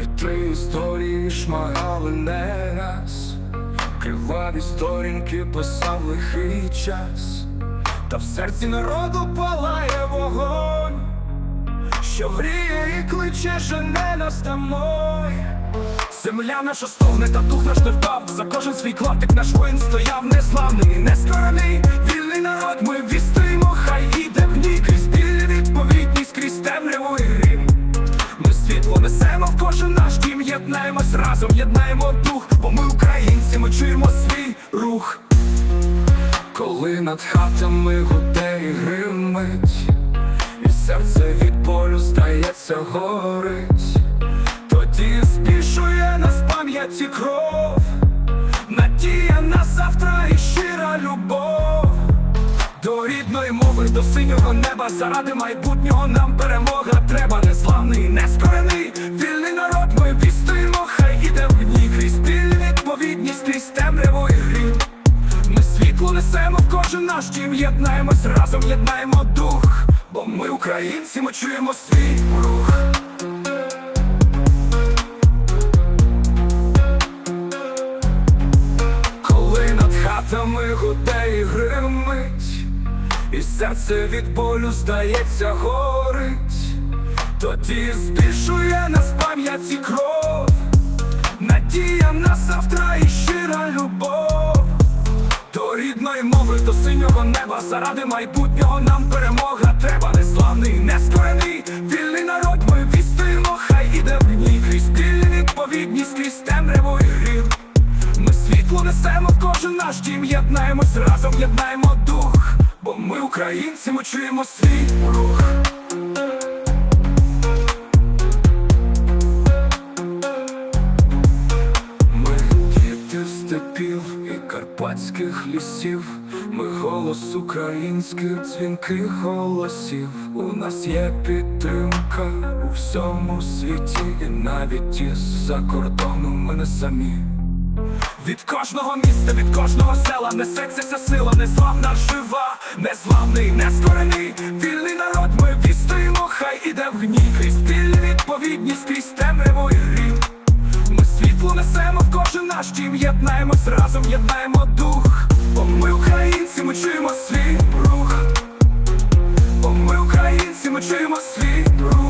Вітри історії шмагали не раз, криваві сторінки писав лихий час, та в серці народу палає вогонь, що гріє і кличе жене нас домой. Земля наша стогне, та дух наш не впав. За кожен свій клаптик наш воїн стояв незламний, нескорений, разом, єднаємо дух, бо ми українці, ми чуємо свій рух. Коли над хатами гуде гримить, і серце від болю здається горить, тоді збільшує нас пам'яті кров, надія на завтра і щира любов. До рідної мови, до синього неба, заради майбутнього нам перемога треба незламний, нескорений, вільний народ, ми вістуємо, в кожен наш дім, єднаємось разом, єднаємо дух, бо ми українці, ми чуємо свій рух. Коли над хатами гуде і гримить, і серце від болю здається горить, тоді збільшує нас пам'яті кров, до синього неба, заради майбутнього нам перемога треба. Незламний, нескорений, вільний народ, ми вістуємо, хай іде в ній крізь біль відповідність, крізь темряву і грім. Ми світло несемо в кожен наш дім, єднаємось разом, єднаємо дух, бо ми українці, ми чуємо свій рух. Карпатських лісів, ми голос українських дзвінких голосів. У нас є підтримка у всьому світі, і навіть із-за кордону ми не самі. Від кожного міста, від кожного села несеться ця сила, незламна жива, незламний, нескорений, вільний народ, ми вістуємо, хай іде в гній крізь біль відповідність, крізь темряву і грім. Ми світло несемо в кожен наш дім, єднаємось разом, єднаємо дух, бо ми українці, ми чуємо свій рух, бо ми українці, ми чуємо свій рух.